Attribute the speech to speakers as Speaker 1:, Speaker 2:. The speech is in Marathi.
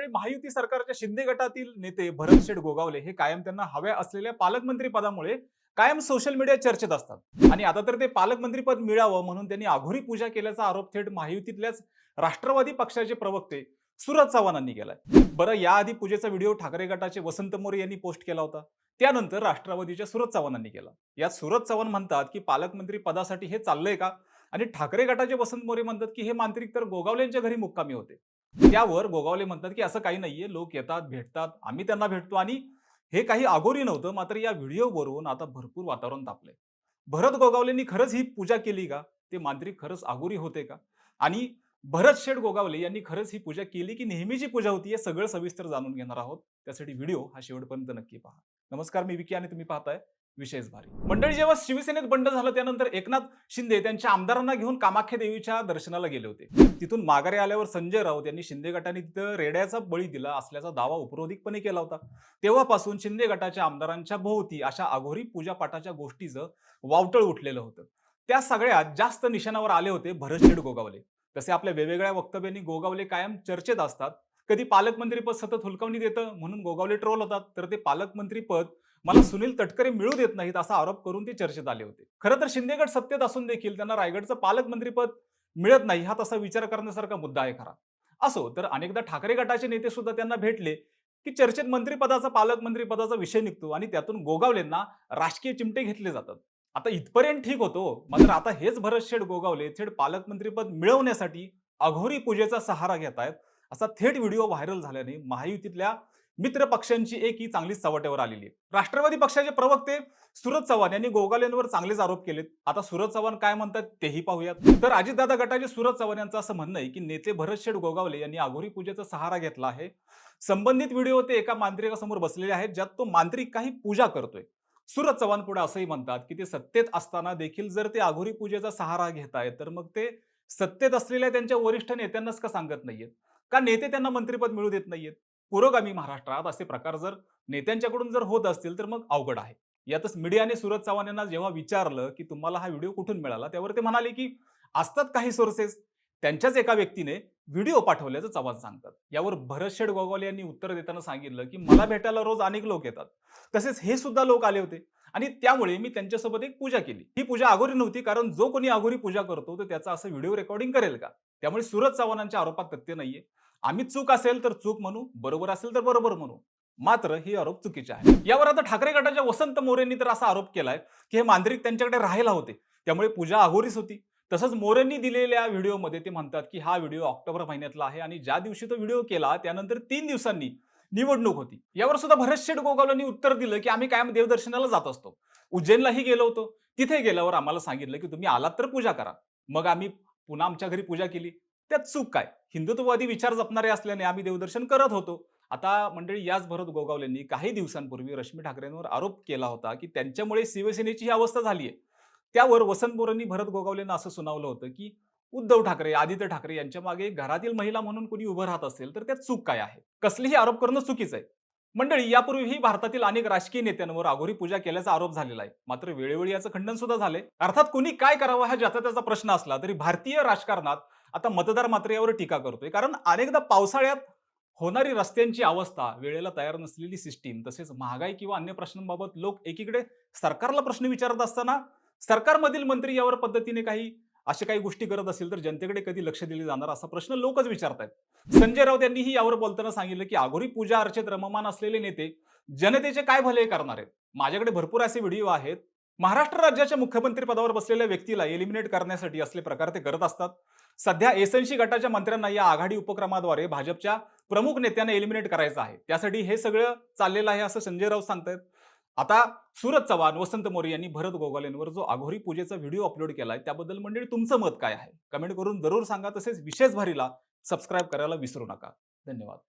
Speaker 1: मंडळी महायुती सरकारच्या शिंदे गटातील नेते भरतशेठ गोगावले हे कायम त्यांना हव्या असलेल्या पालकमंत्री पदामुळे कायम सोशल मीडिया चर्चेत असतात. आणि आता तर ते पालकमंत्री पद मिळावं म्हणून त्यांनी आघोरी पूजा केल्याचा आरोप थेट महायुतीतल्याच राष्ट्रवादी पक्षाचे प्रवक्ते सुरज चव्हाणांनी केलाय. बरं याआधी पूजेचा व्हिडिओ ठाकरे गटाचे वसंत मोरे यांनी पोस्ट केला होता. त्यानंतर राष्ट्रवादीच्या सुरज चव्हाणांनी केला. यात सुरज चव्हाण म्हणतात की पालकमंत्री पदासाठी हे चाललंय का? आणि ठाकरे गटाचे वसंत मोरे म्हणतात की हे मांत्रिक तर गोगावलेंच्या घरी मुक्कामी होते. त्यावर गोगावले म्हणतात की असं काही नाहीये. लोक येतात भेटतात. आम्ही त्यांना भेटतो. आणि हे काही आगोरी नव्हतं मात्र या व्हिडिओवरून आता भरपूर वातावरण तापलंय. भरत गोगावलेंनी खरंच ही पूजा केली का? ते मांत्रिक खरंच आगोरी होते का? आणि भरत शेठ गोगावले यांनी खरंच ही पूजा केली की नेहमीची पूजा होती हे सगळं सविस्तर जाणून घेणार आहोत. त्यासाठी व्हिडिओ हा शेवटपर्यंत नक्की पहा. नमस्कार मी विकी आणि तुम्ही पाहताय विशेष भारी. मंडळी जेव्हा शिवसेनेत बंड झालं त्यानंतर एकनाथ शिंदे त्यांच्या आमदारांना घेऊन कामाख्या देवीच्या दर्शनाला गेले होते. तिथून माघारी आल्यावर संजय राऊत यांनी शिंदे गटाने तिथं रेड्याचा बळी दिला असल्याचा दावा उपरोधिकपणे केला होता. तेव्हापासून शिंदे गटाच्या आमदारांच्या भोवती अशा अघोरी पूजापाठाच्या गोष्टीचं वावटळ उठलेलं होतं. त्या सगळ्यात जास्त निशाणावर आले होते भरतशेठ गोगावले. तसे आपल्या वेगवेगळ्या वक्तव्यांनी गोगावले कायम चर्चेत असतात. कधी पालकमंत्रीपद सतत हुलकावणी देतं म्हणून गोगावले ट्रोल होतात. तर ते पालकमंत्रीपद मला सुनील तटकरे मिळू देत नाहीत असा आरोप करून ते चर्चेत आले होते. खरं तर शिंदेगड सत्तेत असून देखील त्यांना रायगडचं पालकमंत्रीपद मिळत नाही हा तसा विचार करण्यासारखा मुद्दा आहे खरा. असो तर अनेकदा ठाकरे गटाचे नेते सुद्धा त्यांना भेटले की चर्चेत मंत्रिपदाचा पालकमंत्रीपदाचा विषय निघतो आणि त्यातून गोगावलेंना राजकीय चिमटे घेतले जातात. आता इथपर्यंत ठीक होतो मात्र आता हेच भरत शेठ गोगावले थेट पालकमंत्रीपद मिळवण्यासाठी अघोरी पूजेचा सहारा घेत आहेत असा थेट व्हिडिओ व्हायरल झाल्याने महायुतीतल्या मित्र पक्षांची एक ही चांगलीच चव्हाट्यावर आलेली आहे. राष्ट्रवादी पक्षाचे प्रवक्ते सुरज चव्हाण यांनी गोगालेंवर चांगलेच आरोप केलेत. आता सुरज चव्हाण काय म्हणतात तेही पाहूयात. तर अजितदादा गटाचे सुरज चव्हाण यांचं असं म्हणणं आहे की नेते भरत शेठ गोगावले यांनी आघोरी पूजेचा सहारा घेतला आहे. संबंधित व्हिडिओ ते एका मांत्रिकासमोर बसलेले आहेत ज्यात तो मांत्रिक काही पूजा करतोय. सुरज चव्हाण पुढे असंही म्हणतात की ते सत्तेत असताना देखील जर ते आघोरी पूजेचा सहारा घेतायत तर मग ते सत्तेत असलेल्या त्यांच्या वरिष्ठ नेत्यांनाच का सांगत नाहीयेत? का नेते त्यांना मंत्रिपद मिळू देत नाहीयेत? पुरोगामी महाराष्ट्रात असे प्रकार जर नेत्यांच्याकडून जर होत असतील तर मग अवघड आहे. यातच मीडियाने सुरज चव्हाण यांना जेव्हा विचारलं की तुम्हाला हा व्हिडिओ कुठून मिळाला? त्यावर ते म्हणाले की असतात काही सोर्सेस त्यांच्याच एका व्यक्तीने व्हिडिओ पाठवल्याचं चव्हाण सांगतात. यावर भरत शेड गोगावले यांनी उत्तर देताना सांगितलं की मला भेटायला रोज अनेक लोक येतात. तसेच हे सुद्धा लोक आले होते. आणि त्यामुळे मी त्यांच्यासोबत एक पूजा केली. ही पूजा अघोरी नव्हती कारण जो कोणी अघोरी पूजा करतो तो त्याचा असं व्हिडिओ रेकॉर्डिंग करेल का? त्यामुळे सुरज चव्हाणांच्या आरोपात तथ्य नाहीये. आम्ही चूक असेल तर चूक म्हणू बरोबर असेल तर बरोबर म्हणू. मात्र हे आरोप चुकीचे आहे यावर आता ठाकरे गटाच्या वसंत मोरेंनी तर असा आरोप केलाय की हे मांद्रिक त्यांच्याकडे राहायला होते. त्यामुळे पूजा अघोरीच होती. तसंच मोरेंनी दिलेल्या व्हिडिओमध्ये ते म्हणतात की हा व्हिडिओ ऑक्टोबर महिन्यातला आहे आणि ज्या दिवशी तो व्हिडिओ केला त्यानंतर तीन दिवसांनी निवडणूक होती. यावर सुद्धा भरत शेठ गोगावलांनी उत्तर दिलं की आम्ही कायम देवदर्शनाला जात असतो. उज्जैनलाही गेलो होतो. तिथे गेल्यावर आम्हाला सांगितलं की तुम्ही आलात तर पूजा करा. मग आम्ही पुन्हा आमच्या घरी पूजा केली. त्यात चूक काय? हिंदुत्ववादी विचार जपणारे असल्याने आम्ही देवदर्शन करत होतो. आता मंडळी याच भरत गोगावलेंनी काही दिवसांपूर्वी रश्मी ठाकरेंवर आरोप केला होता की त्यांच्यामुळे शिवसेनेची ही अवस्था झाली आहे त्यावर वसंत बोरांनी भरत गोगावलेंना असं सुनावलं होतं की उद्धव ठाकरे आदित्य ठाकरे यांच्या मागे घरातील महिला म्हणून कोणी उभं राहत असेल तर त्यात चूक काय आहे? कसलीही आरोप करणं चुकीचं आहे. मंडळी यापूर्वीही भारतातील अनेक राजकीय नेत्यांवर आघोरी पूजा केल्याचा आरोप झालेला आहे. मात्र वेळोवेळी याचं खंडन सुद्धा झालंय. अर्थात कोणी काय करावं हा ज्याचा त्याचा प्रश्न असला तरी भारतीय राजकारणात आता मतदार मात्र यावर टीका करतोय. कारण अनेकदा पावसाळ्यात होणारी रस्त्यांची अवस्था वेळेला तयार नसलेली सिस्टीम तसेच महागाई किंवा अन्य प्रश्नांबाबत लोक एकीकडे सरकारला प्रश्न विचारत असताना सरकारमधील मंत्री यावर पद्धतीने काही अशा काही गोष्टी करत असेल तर जनतेकडे कधी लक्ष दिले जाणार? असा प्रश्न लोकच विचारतायत. संजय राऊत यांनीही यावर बोलताना सांगितलं की आघोरी पूजा अर्चेत रममान असलेले नेते जनतेचे काय भले करणार आहेत? माझ्याकडे भरपूर असे व्हिडिओ आहेत. महाराष्ट्र राज्याच्या मुख्यमंत्री पदावर बसलेल्या व्यक्तीला एलिमिनेट करण्यासाठी असले प्रकार ते करत असतात. सध्या एसएनसी गटाच्या मंत्र्यांना या आघाडी उपक्रमाद्वारे भाजपच्या प्रमुख नेत्यांना एलिमिनेट करायचं आहे. त्यासाठी हे सगळं चाललेलं आहे असं संजय राऊत सांगतायत. आता सुरज चव्हाण वसंत मोरे यांनी भरत गोगालेंवर जो आघोरी पूजेचा व्हिडिओ अपलोड केला आहे त्याबद्दल मंडळी तुमचं मत काय आहे? कमेंट करून जरूर सांगा. तसेच विशेष भारीला सबस्क्राईब करायला विसरू नका. धन्यवाद.